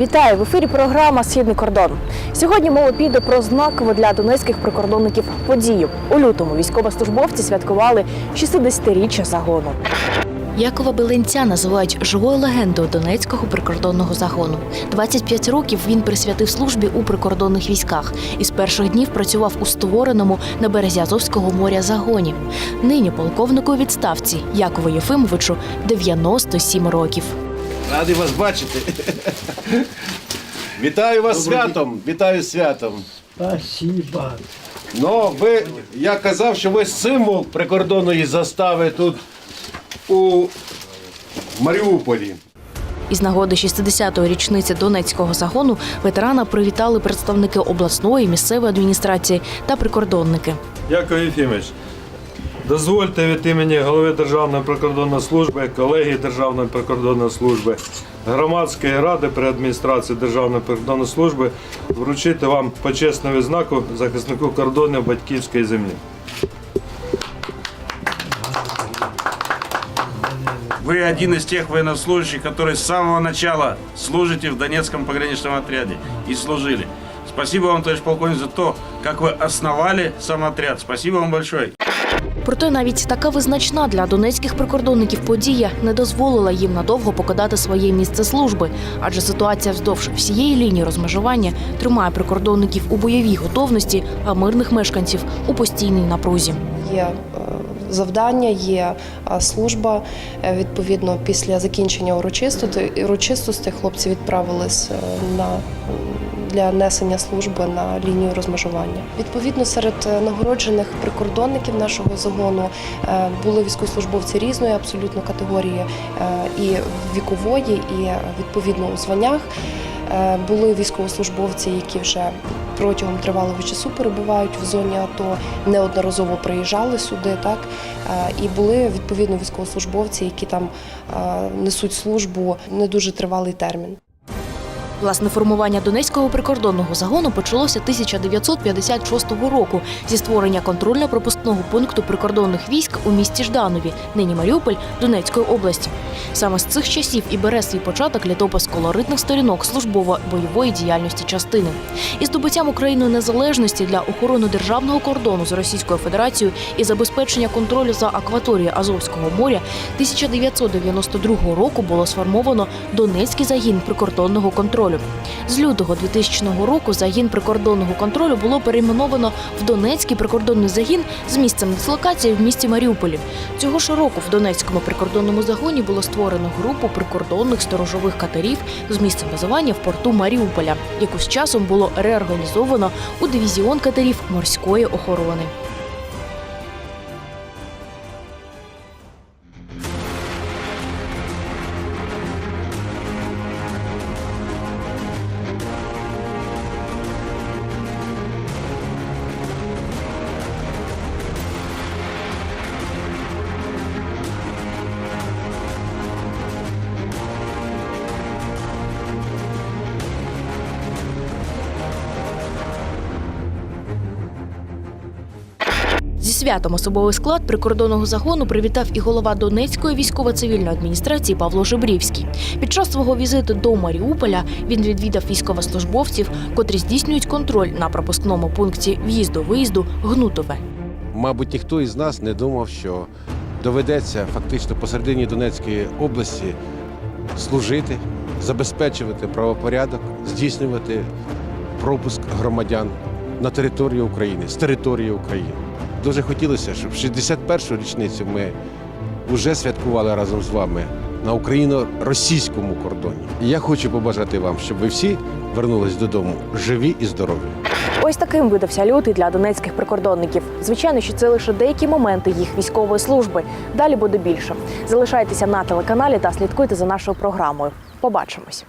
Вітаю в ефірі. Програма Східний кордон. Сьогодні мова піде про знакову для донецьких прикордонників подію. У лютому військовослужбовці святкували 60-річчя загону. Якова Беленця називають живою легендою Донецького прикордонного загону. 25 років він присвятив службі у прикордонних військах і з перших днів працював у створеному на березі Азовського моря загоні. Нині полковнику відставці Якову Єфимовичу 97 років. Радий вас бачити. Вітаю вас святом. Вітаю святом. Спасибо. Ну, ви, я казав, що ви символ прикордонної застави тут у Маріуполі. Із нагоди 60-ї річниці Донецького загону ветерана привітали представники обласної місцевої адміністрації та прикордонники. Яков Єфімович, дозвольте від імені голови Державної прикордонної служби, колеги Державної прикордонної служби, громадської ради при адміністрації Державної прикордонної служби вручити вам почесну відзнаку захиснику кордонів батьківської землі. Вы один из тех военнослужащих, которые с самого начала служите в Донецком пограничном отряде и служили. Спасибо вам, товарищ полковник, за то, как вы основали сам отряд. Спасибо вам большое. Проте навіть така визначна для донецьких прикордонників подія не дозволила їм надовго покидати своє місце служби, адже ситуація вздовж всієї лінії розмежування тримає прикордонників у бойовій готовності, а мирних мешканців у постійній напрузі. Є е, завдання, є е, служба. Е, Відповідно, після закінчення урочистостей, хлопці відправились на для несення служби на лінію розмежування. Відповідно, серед нагороджених прикордонників нашого загону були військовослужбовці різної абсолютно категорії і вікової, і відповідно у званнях. Е, Були військовослужбовці, які вже протягом тривалого часу перебувають в зоні АТО, неодноразово приїжджали сюди, так Е, і були відповідно військовослужбовці, які там е, несуть службу не дуже тривалий термін. Власне формування Донецького прикордонного загону почалося 1956 року зі створення контрольно-пропускного пункту прикордонних військ у місті Жданові, нині Маріуполь Донецької області. Саме з цих часів і бере свій початок літопис колоритних сторінок службово-бойової діяльності частини. Із здобуттям Україною незалежності для охорони державного кордону з Російською Федерацією і забезпечення контролю за акваторією Азовського моря 1992 року було сформовано Донецький загін прикордонного контролю. З лютого 2000 року загін прикордонного контролю було перейменовано в Донецький прикордонний загін з місцем дислокації в місті Маріуполі. Цього ж року в Донецькому прикордонному загоні було створено групу прикордонних сторожових катерів з місцем базування в порту Маріуполя, яку з часом було реорганізовано у дивізіон катерів морської охорони. Святом особовий склад прикордонного загону привітав і голова Донецької військово-цивільної адміністрації Павло Жебрівський. Під час свого візиту до Маріуполя він відвідав військовослужбовців, котрі здійснюють контроль на пропускному пункті в'їзду-виїзду Гнутове. Мабуть, ніхто із нас не думав, що доведеться фактично посередині Донецької області служити, забезпечувати правопорядок, здійснювати пропуск громадян на територію України з території України. Дуже хотілося, щоб 61-ю річницю ми вже святкували разом з вами на україно-російському кордоні. І я хочу побажати вам, щоб ви всі вернулись додому живі і здорові. Ось таким видався лютий для донецьких прикордонників. Звичайно, що це лише деякі моменти їх військової служби. Далі буде більше. Залишайтеся на телеканалі та слідкуйте за нашою програмою. Побачимось.